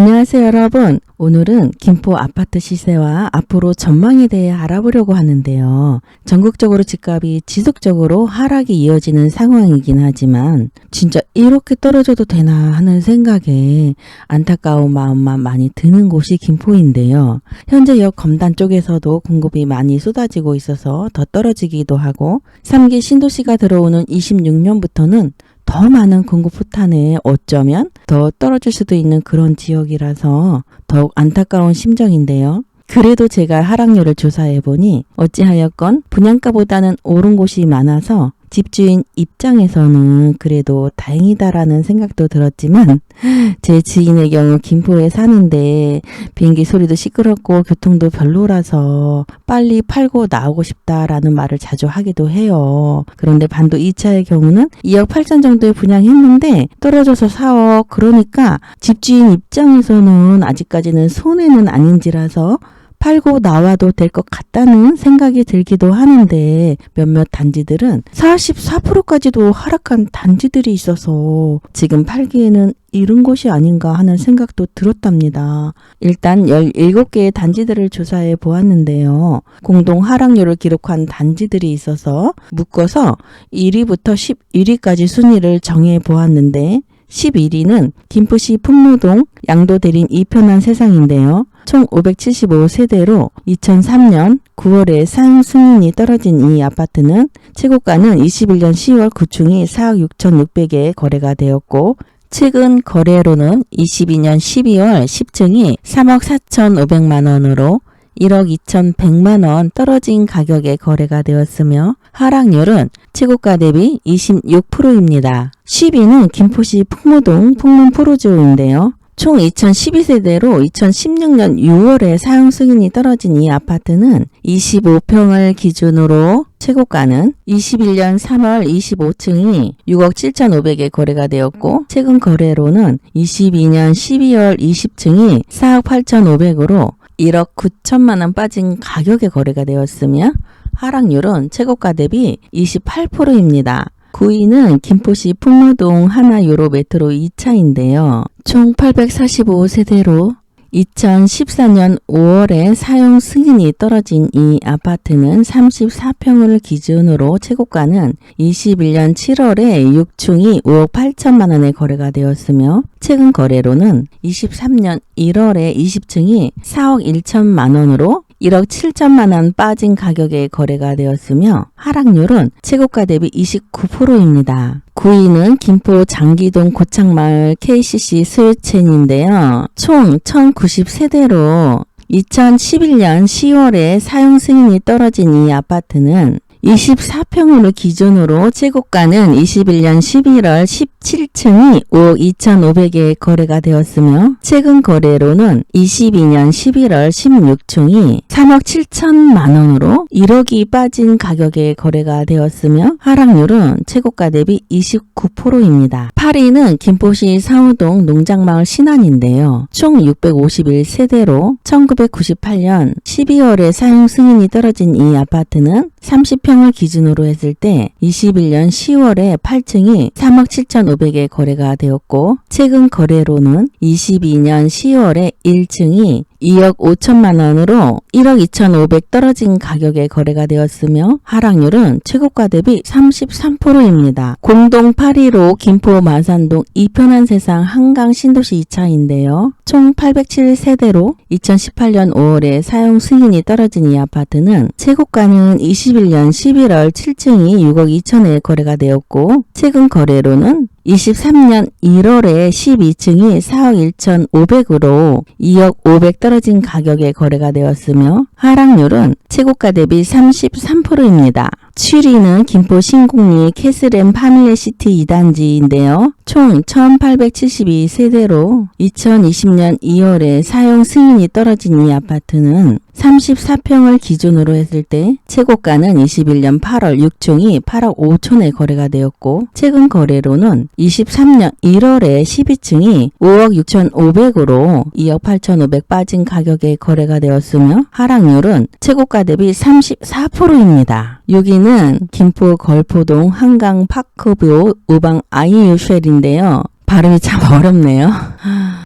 안녕하세요 여러분. 오늘은 김포 아파트 시세와 앞으로 전망에 대해 알아보려고 하는데요. 전국적으로 집값이 지속적으로 하락이 이어지는 상황이긴 하지만 진짜 이렇게 떨어져도 되나 하는 생각에 안타까운 마음만 많이 드는 곳이 김포인데요. 현재 역 검단 쪽에서도 공급이 많이 쏟아지고 있어서 더 떨어지기도 하고 3기 신도시가 들어오는 26년부터는 더 많은 공급 포탄에 어쩌면 더 떨어질 수도 있는 그런 지역이라서 더욱 안타까운 심정인데요. 그래도 제가 하락률을 조사해 보니 어찌하였건 분양가보다는 오른 곳이 많아서 집주인 입장에서는 그래도 다행이다라는 생각도 들었지만 제 지인의 경우 김포에 사는데 비행기 소리도 시끄럽고 교통도 별로라서 빨리 팔고 나오고 싶다라는 말을 자주 하기도 해요. 그런데 반도 2차의 경우는 2억 8천 정도에 분양했는데 떨어져서 4억 그러니까 집주인 입장에서는 아직까지는 손해는 아닌지라서 팔고 나와도 될 것 같다는 생각이 들기도 하는데 몇몇 단지들은 44%까지도 하락한 단지들이 있어서 지금 팔기에는 이른 곳이 아닌가 하는 생각도 들었답니다. 일단 17개의 단지들을 조사해 보았는데요. 공동 하락률을 기록한 단지들이 있어서 묶어서 1위부터 11위까지 순위를 정해 보았는데 11위는 김포시 풍무동 양도 대림 이편한 세상인데요. 총 575세대로 2003년 9월에 상 승인이 떨어진 이 아파트는 최고가는 21년 10월 9층이 4억 6,600에 거래가 되었고 최근 거래로는 22년 12월 10층이 3억 4,500만 원으로 1억 2,100만 원 떨어진 가격에 거래가 되었으며 하락률은 최고가 대비 26%입니다. 10위는 김포시 풍무동 풍문 프로즈인데요. 총 2012세대로 2016년 6월에 사용 승인이 떨어진 이 아파트는 25평을 기준으로 최고가는 21년 3월 25층이 6억 7,500에 거래가 되었고 최근 거래로는 22년 12월 20층이 4억 8,500으로 1억 9천만 원 빠진 가격에 거래가 되었으며 하락률은 최고가 대비 28%입니다. 9위는 김포시 풍무동 하나 유로 메트로 2차인데요. 총 845세대로 2014년 5월에 사용 승인이 떨어진 이 아파트는 34평을 기준으로 최고가는 21년 7월에 6층이 5억 8천만 원에 거래가 되었으며 최근 거래로는 23년 1월에 20층이 4억 1천만 원으로 1억 7천만 원 빠진 가격에 거래가 되었으며 하락률은 최고가 대비 29%입니다. 9위는 김포 장기동 고창마을 KCC 스웨첸인데요. 총 1090세대로 2011년 10월에 사용 승인이 떨어진 이 아파트는 24평으로 기준으로 최고가는 21년 11월 17층이 5억 2,500에 거래가 되었으며 최근 거래로는 22년 11월 16층이 3억 7천만 원으로 1억이 빠진 가격에 거래가 되었으며 하락률은 최고가 대비 29%입니다. 8위는 김포시 상호동 농장마을 신안인데요. 총 651세대로 1998년 12월에 사용 승인이 떨어진 이 아파트는 30평 을 기준으로 했을 때 21년 10월에 8층이 3억 7,500에 거래가 되었고 최근 거래로는 22년 10월에 1층이 2억 5천만 원으로 1억 2,500 떨어진 가격에 거래가 되었으며 하락률은 최고가 대비 33%입니다. 공동 8위로 김포 마산동 이편한 세상 한강 신도시 2차인데요. 총 807세대로 2018년 5월에 사용 승인이 떨어진 이 아파트는 최고가는 21년 11월 7층이 6억 2천에 거래가 되었고 최근 거래로는 23년 1월에 12층이 4억 1,500으로 2억 500 떨어진 가격에 거래가 되었으며 하락률은 최고가 대비 33%입니다. 7위는 김포 신공리 캐슬앤 파밀리시티 2단지인데요. 총 1872세대로 2020년 2월에 사용 승인이 떨어진 이 아파트는 34평을 기준으로 했을 때 최고가는 21년 8월 6층이 8억 5천에 거래가 되었고 최근 거래로는 23년 1월에 12층이 5억 6,500으로 2억 8,500 빠진 가격에 거래가 되었으며 하락률은 최고가 대비 34%입니다. 6위는 김포 걸포동 한강 파크뷰 우방 아이유쉘인데요. 발음이 참 어렵네요.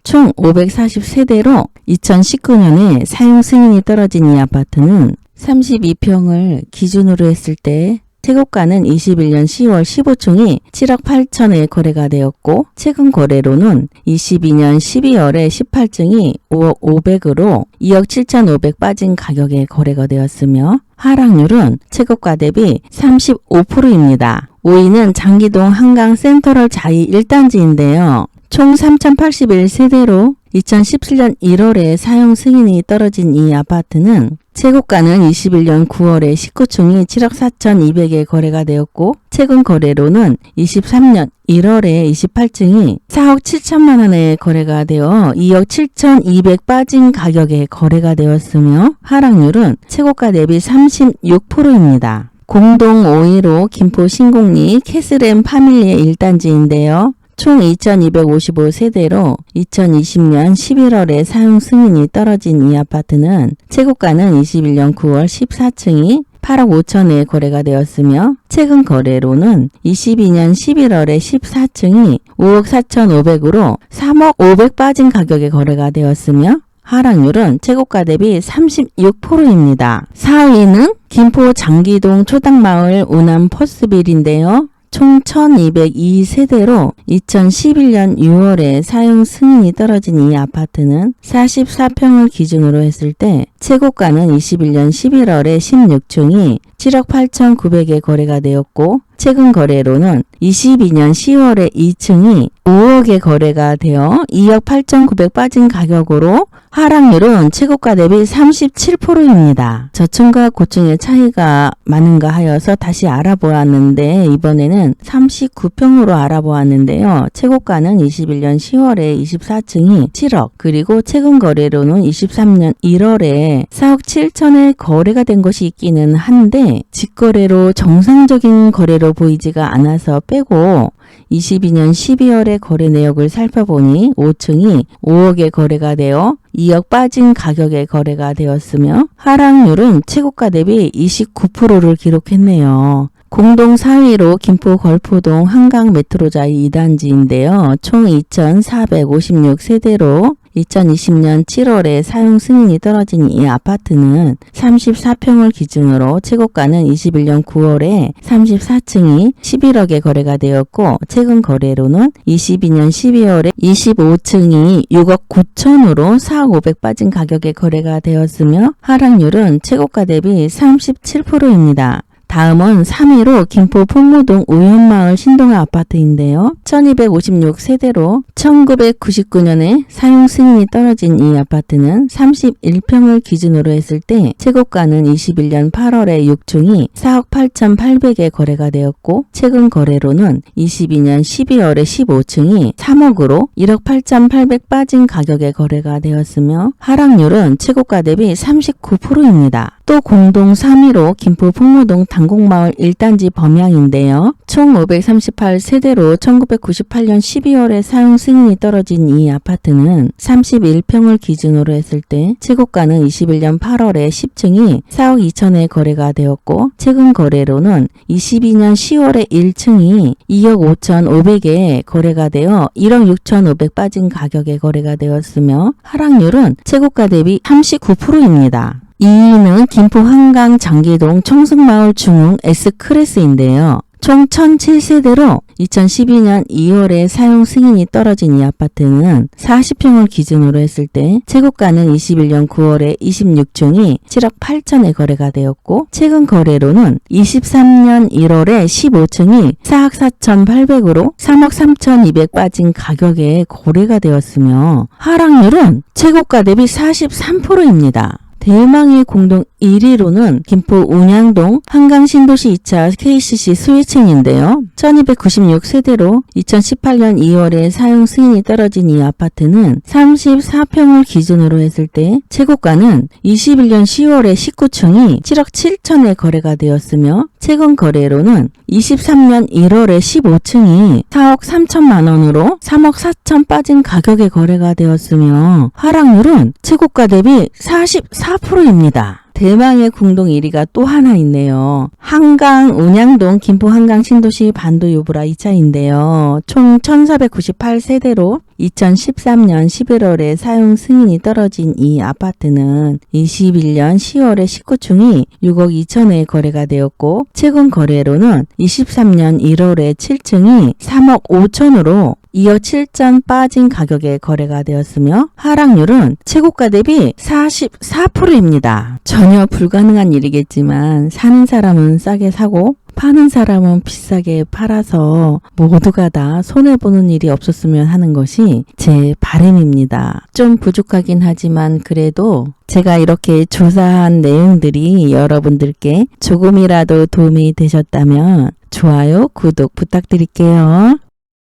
총 540세대로 2019년에 사용 승인이 떨어진 이 아파트는 32평을 기준으로 했을 때 최고가는 21년 10월 15층이 7억 8천에 거래가 되었고 최근 거래로는 22년 12월에 18층이 5억 500으로 2억 7천500 빠진 가격에 거래가 되었으며 하락률은 최고가 대비 35%입니다. 5위는 장기동 한강 센터럴 자이 1단지인데요. 총 3,081세대로 2017년 1월에 사용 승인이 떨어진 이 아파트는 최고가는 21년 9월에 19층이 7억 4,200에 거래가 되었고 최근 거래로는 23년 1월에 28층이 4억 7천만 원에 거래가 되어 2억 7,200 빠진 가격에 거래가 되었으며 하락률은 최고가 대비 36%입니다. 공동 5위로 김포 신공리 캐슬앤 파밀리의 1단지인데요. 총 2,255세대로 2020년 11월에 사용 승인이 떨어진 이 아파트는 최고가는 21년 9월 14층이 8억 5천에 거래가 되었으며 최근 거래로는 22년 11월에 14층이 5억 4천5백으로 3억 5백 빠진 가격에 거래가 되었으며 하락률은 최고가 대비 36%입니다. 4위는 김포 장기동 초당마을 우남 퍼스빌인데요. 총 1202세대로 2011년 6월에 사용 승인이 떨어진 이 아파트는 44평을 기준으로 했을 때 최고가는 21년 11월에 16층이 7억 8,900에 거래가 되었고 최근 거래로는 22년 10월에 2층이 5억에 거래가 되어 2억 8,900 빠진 가격으로 하락률은 최고가 대비 37%입니다. 저층과 고층의 차이가 많은가 하여서 다시 알아보았는데 이번에는 39평으로 알아보았는데요. 최고가는 21년 10월에 24층이 7억 그리고 최근 거래로는 23년 1월에 4억 7천에 거래가 된 것이 있기는 한데 직거래로 정상적인 거래로 보이지가 않아서 빼고 22년 12월에 거래 내역을 살펴보니 5층이 5억에 거래가 되어 2억 빠진 가격에 거래가 되었으며 하락률은 최고가 대비 29%를 기록했네요. 공동 4위로 김포 걸포동 한강 메트로자이 2단지인데요. 총 2,456세대로 2020년 7월에 사용 승인이 떨어진 이 아파트는 34평을 기준으로 최고가는 21년 9월에 34층이 11억에 거래가 되었고 최근 거래로는 22년 12월에 25층이 6억 9천으로 4억 5백 빠진 가격에 거래가 되었으며 하락률은 최고가 대비 37%입니다. 다음은 3위로 김포 풍무동 우현마을 신동아 아파트인데요. 1256 세대로 1999년에 사용 승인이 떨어진 이 아파트는 31평을 기준으로 했을 때 최고가는 21년 8월에 6층이 4억 8,800에 거래가 되었고 최근 거래로는 22년 12월에 15층이 3억으로 1억 8,800 빠진 가격에 거래가 되었으며 하락률은 최고가 대비 39%입니다. 또 공동 3위로 김포 풍무동 당곡마을 1단지 범양인데요. 총 538세대로 1998년 12월에 사용 승인이 떨어진 이 아파트는 31평을 기준으로 했을 때 최고가는 21년 8월에 10층이 4억 2천에 거래가 되었고 최근 거래로는 22년 10월에 1층이 2억 5천 5백에 거래가 되어 1억 6천 5백 빠진 가격에 거래가 되었으며 하락률은 최고가 대비 39%입니다. 2위는 김포 한강 장기동 청승마을 중흥 S클래스인데요. 총 1007세대로 2012년 2월에 사용 승인이 떨어진 이 아파트는 40평을 기준으로 했을 때 최고가는 21년 9월에 26층이 7억 8천에 거래가 되었고 최근 거래로는 23년 1월에 15층이 4억 4천 8백으로 3억 3천 2백 빠진 가격에 거래가 되었으며 하락률은 최고가 대비 43%입니다. 대망의 공동 1위로는 김포 운양동 한강신도시 2차 KCC 스위칭인데요. 1296 세대로 2018년 2월에 사용 승인이 떨어진 이 아파트는 34평을 기준으로 했을 때 최고가는 21년 10월에 19층이 7억 7천에 거래가 되었으며 최근 거래로는 23년 1월에 15층이 4억 3천만 원으로 3억 4천 빠진 가격에 거래가 되었으며 하락률은 최고가 대비 44%입니다. 대망의 궁동 1위가 또 하나 있네요. 한강 운양동 김포 한강 신도시 반도 유브라 2차인데요. 총 1498세대로 2013년 11월에 사용 승인이 떨어진 이 아파트는 21년 10월에 19층이 6억 2천에 거래가 되었고 최근 거래로는 23년 1월에 7층이 3억 5천으로 이어 7전 빠진 가격에 거래가 되었으며 하락률은 최고가 대비 44%입니다. 전혀 불가능한 일이겠지만 사는 사람은 싸게 사고 파는 사람은 비싸게 팔아서 모두가 다 손해보는 일이 없었으면 하는 것이 제 바람입니다. 좀 부족하긴 하지만 그래도 제가 이렇게 조사한 내용들이 여러분들께 조금이라도 도움이 되셨다면 좋아요, 구독 부탁드릴게요.